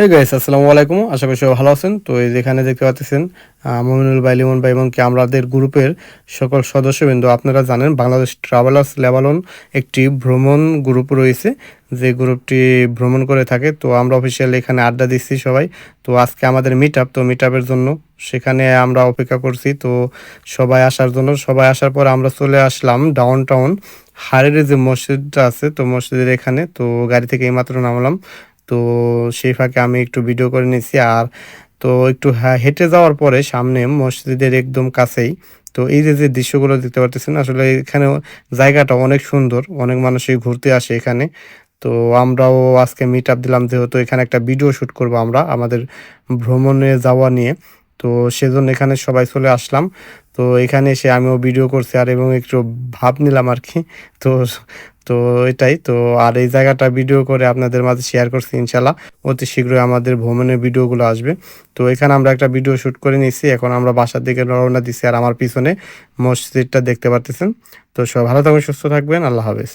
Hey guys আসসালামু আলাইকুম আশা করি সবাই ভালো আছেন। তো এই যেখানে দেখতে পাচ্ছেন মমিনুল ভাই, লিমন ভাই এবং কি আমাদের গ্রুপের সকল সদস্যবৃন্দ। আপনারা জানেন, বাংলাদেশ ট্রাভেলার্স লেবালন একটি ভ্রমণ গ্রুপ রয়েছে। যে গ্রুপটি ভ্রমণ করে থাকে, তো আমরা অফিসিয়ালি এখানে আড্ডা দিচ্ছি সবাই। তো আজকে আমাদের মিট আপ তো মিট জন্য সেখানে আমরা অপেক্ষা করছি। তো সবাই আসার জন্য, সবাই আসার পর আমরা চলে আসলাম ডাউন টাউন হারের যে মসজিদটা আছে, তো মসজিদের এখানে, তো গাড়ি থেকে এইমাত্র নামলাম। তো সেই ফাঁকে আমি একটু ভিডিও করে নিয়েছি আর তো একটু হা- হেঁটে যাওয়ার পরে সামনে মসজিদের একদম কাছেই, তো এই যে যে দৃশ্যগুলো দেখতে পারতেছেন, আসলে এখানে জায়গাটা অনেক সুন্দর, অনেক মানুষই ঘুরতে আসে এখানে। তো আমরাও আজকে মিট আপ দিলাম, যেহেতু এখানে একটা ভিডিও শ্যুট করব আমরা আমাদের ভ্রমণে যাওয়া নিয়ে। তো সেজন্য এখানে সবাই চলে আসলাম। তো এখানে এসে আমিও ভিডিও করছি আর এবং একটু ভাব নিলাম আর কি। তো তো এটাই, তো আর এই জায়গাটা ভিডিও করে আপনাদের মাঝে শেয়ার করছি ইনশাল্লাহ। অতি শীঘ্রই আমাদের ভ্রমণের ভিডিওগুলো আসবে। তো এখানে আমরা একটা ভিডিও শ্যুট করে নিয়েছি, এখন আমরা বাসার দিকে রওনা দিচ্ছি আর আমার পিছনে মসজিদটা দেখতে পারতেছেন। তো সব ভালো থাকবেন, সুস্থ থাকবেন, আল্লাহ হাফেজ।